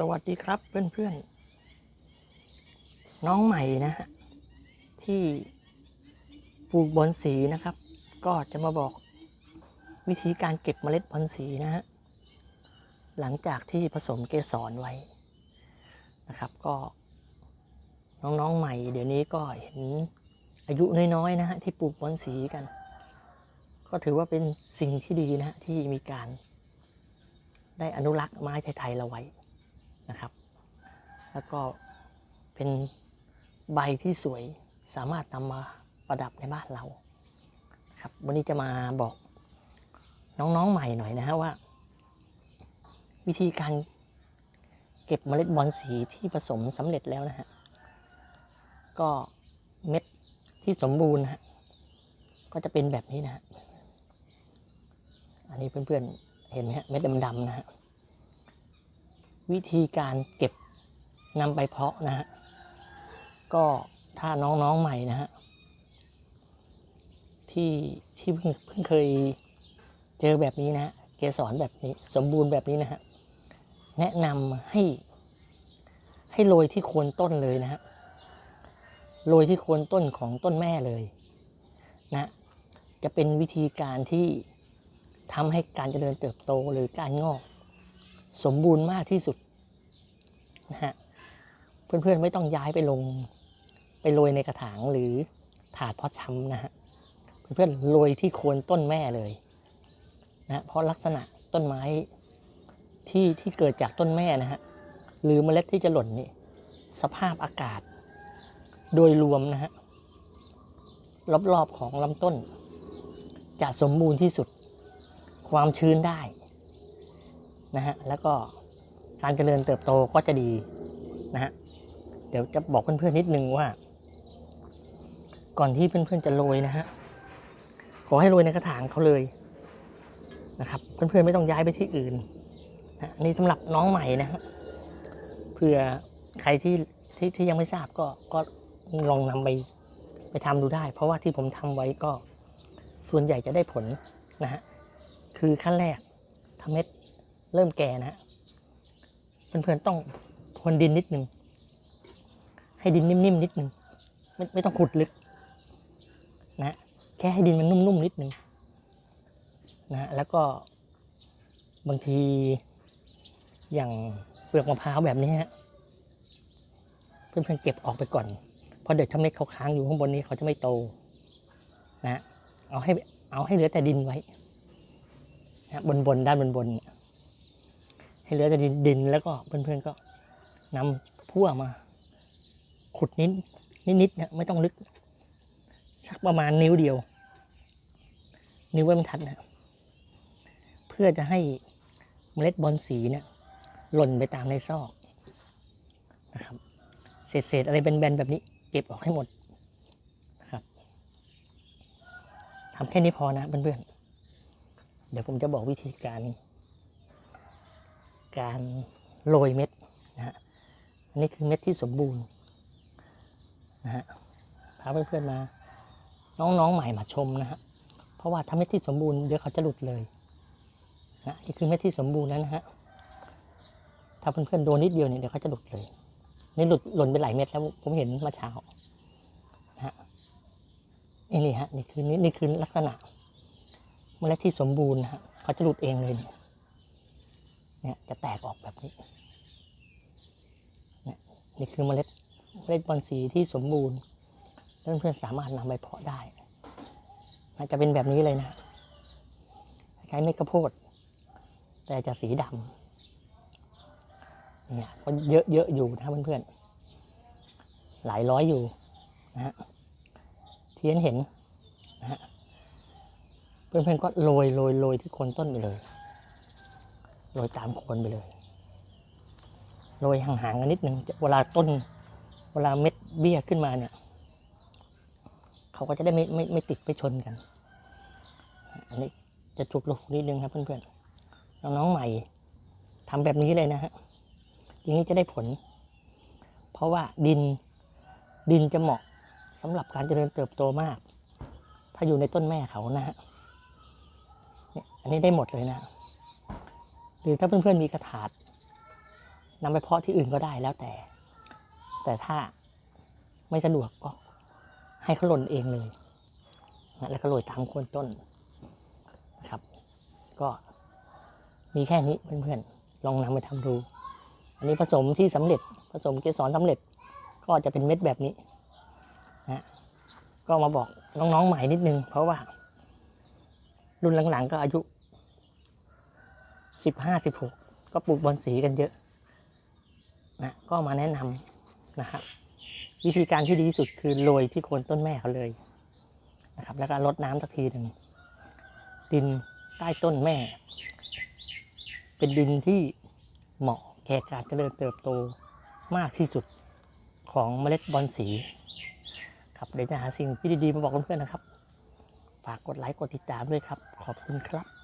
สวัสดีครับเพื่อนๆ น้องใหม่นะฮะที่ปลูกบอนสีนะครับ ก็จะมาบอกวิธีการเก็บเมล็ดบอนสีนะฮะหลังจากที่ผสมเกสรไว้นะครับ ก็น้องๆใหม่ เดี๋ยวนี้ก็เห็นอายุน้อยๆนะฮะที่ปลูกบอนสีกัน ก็ถือว่าเป็นสิ่งที่ดีนะฮะที่มีการได้อนุรักษ์ไม้ไทย ๆ เราไว้ นะครับ แล้วก็เป็นใบที่สวยสามารถนำมาประดับในบ้านเราครับวันนี้จะมาบอกน้องๆใหม่หน่อยนะฮะว่า วิธีการเก็บเมล็ดบอลสีที่ผสมสำเร็จแล้วนะฮะก็เม็ดที่สมบูรณ์นะฮะก็จะเป็นแบบนี้นะฮะอันนี้เพื่อนๆเห็นไหมฮะเม็ดดำๆนะฮะ วิธีการเก็บนำไปเพาะนะฮะ ก็ถ้าน้องๆใหม่นะฮะ ที่ที่เพิ่งเพิ่งเคยเจอแบบนี้นะฮะเกสรแบบนี้สมบูรณ์แบบนี้นะฮะ แนะนำให้ให้โรยที่โคนต้นเลยนะฮะ โรยที่โคนต้นของต้นแม่เลยนะ จะเป็นวิธีการที่ทำให้การเจริญเติบโตหรือการงอก สมบูรณ์มากที่สุดนะฮะเพื่อนๆไม่ต้องย้ายไปลงไปโรยในกระถางหรือถาดเพาะชำนะฮะเพื่อนๆโรยที่โคนต้นแม่เลยนะเพราะลักษณะต้นไม้ที่ที่เกิดจากต้นแม่นะฮะหรือเมล็ดที่จะหล่นนี่สภาพอากาศ โดยรวมนะฮะรอบๆของลำต้น จะสมบูรณ์ที่สุด ความชื้นได้ นะฮะแล้วก็การเจริญเติบโตก็จะดีนะฮะเดี๋ยวจะบอกเพื่อนๆนิดนึงว่า ก่อนที่เพื่อนๆจะโรยนะฮะขอให้โรยในกระถางเขาเลยนะครับเพื่อนๆไม่ต้องย้ายไปที่อื่นนะนี่สำหรับน้องใหม่นะฮะเผื่อใครที่ที่ที่ยังไม่ทราบก็ก็ลองนำไปไปทำดูได้ เพราะว่าที่ผมทำไว้ก็ส่วนใหญ่จะได้ผลนะฮะคือขั้นแรกทำเม็ด เริ่มแก่นะฮะเพื่อนๆต้องพรวนดินนิดนึง ให้ดินนิ่มๆนิดนึงไม่ไม่ต้องขุดลึก นะแค่ให้ดินมันนุ่มๆนิดนึงนะแล้วก็บางทีอย่างเปลือกมะพร้าวแบบนี้ฮะเพื่อนๆเก็บออกไปก่อน เพราะเดี๋ยวถ้าเม็ดเขาค้างอยู่ข้างบนนี้เขาจะไม่โต นะเอาให้เอาให้เหลือแต่ดินไว้นะบนบนๆด้านบนบนๆเนี่ย ให้เหลือแต่ดินดินแล้วก็เพื่อนๆก็นำพั่วมา ขุดนิดนิดๆนะไม่ต้องลึก สักประมาณนิ้วเดียว นิ้วไว้บรรทัดนะเพื่อจะให้เมล็ดบอลสีเนี่ยหล่นไปตามในซอกนะครับ เศษๆอะไรแบนๆแบบนี้ เก็บออกให้หมดนะครับทำแค่นี้พอนะเพื่อนๆเดี๋ยวผมจะบอกวิธีการ การโรยเม็ดนะฮะอันนี้คือเม็ดที่สมบูรณ์นะฮะพาเพื่อนๆมา น้องๆใหม่มาชมนะฮะเพราะว่าถ้าเม็ดที่สมบูรณ์เดี๋ยวเขาจะหลุดเลยนะนี่คือเม็ดที่สมบูรณ์แล้วนะฮะถ้าเพื่อนๆโดนนิดเดียวเนี่ยเดี๋ยวเขาจะหลุดเลยนี่หลุดหล่นไปหลายเม็ดแล้วผมเห็นมาเช้านะฮะนี่นี่ฮะนี่คือนี่นี่คือลักษณะเมล็ดที่สมบูรณ์นะฮะเขาจะหลุดเองเลยเนี่ย เนี่ยจะแตกออกแบบนี้เนี่ยนี่คือเมล็ดเมล็ดบอลสีที่สมบูรณ์เพื่อนๆสามารถนำไปเพาะได้มันจะเป็นแบบนี้เลยนะคล้ายเม็ดข้าวโพด แต่จะสีดำเนี่ยก็เยอะเยอะอยู่นะเพื่อนๆหลายร้อยอยู่นะฮะที่เห็นเห็นนะฮะเพื่อนๆก็โรยโรยโรยที่โคนต้นไปเลย โรยตามโคนไปเลยโรยห่างๆกันนิดนึงเวลาต้น เวลาเม็ดเบี้ยขึ้นมาเนี่ยเขาก็จะได้ไม่ไม่ไม่ติดไปชนกัน อันนี้จะจุกลูกนิดนึงครับเพื่อนๆน้องๆใหม่ทำแบบนี้เลยนะฮะอย่างนี้จะได้ผล เพราะว่าดินดินจะเหมาะสำหรับการเจริญเติบโตมาก ถ้าอยู่ในต้นแม่เขานะฮะเนี่ยอันนี้ได้หมดเลยนะ รือถ้าเพื่อนๆมีกระถาดนำไปเพาะที่อื่นก็ได้แล้วแต่ แต่ถ้าไม่สะดวกก็ให้เขาหล่นเองเลยนะแล้วก็โรยตามโคนต้นนะครับ ก็มีแค่นี้เพื่อนๆ ลองนำไปทำดู อันนี้ผสมที่สำเร็จผสมเกสรสำเร็จก็จะเป็นเม็ดแบบนี้นะก็มาบอกน้องๆใหม่นิดนึง เพราะว่า รุ่นหลังๆ ก็อายุ สิบห้าสิบหกก็ปลูกบอลสีกันเยอะนะก็มาแนะนำนะครับ วิธีการที่ดีที่สุดคือโรยที่โคนต้นแม่เขาเลยนะครับ แล้วก็รดน้ำสักทีหนึ่งดินใต้ต้นแม่ เป็นดินที่เหมาะแก่การเจริญเติบโตมากที่สุดของเมล็ดบอลสี ครับเดี๋ยวจะหาสิ่งที่ดีๆมาบอกเพื่อนๆนะครับ ฝากกดไลค์กดติดตามด้วยครับ ขอบคุณครับ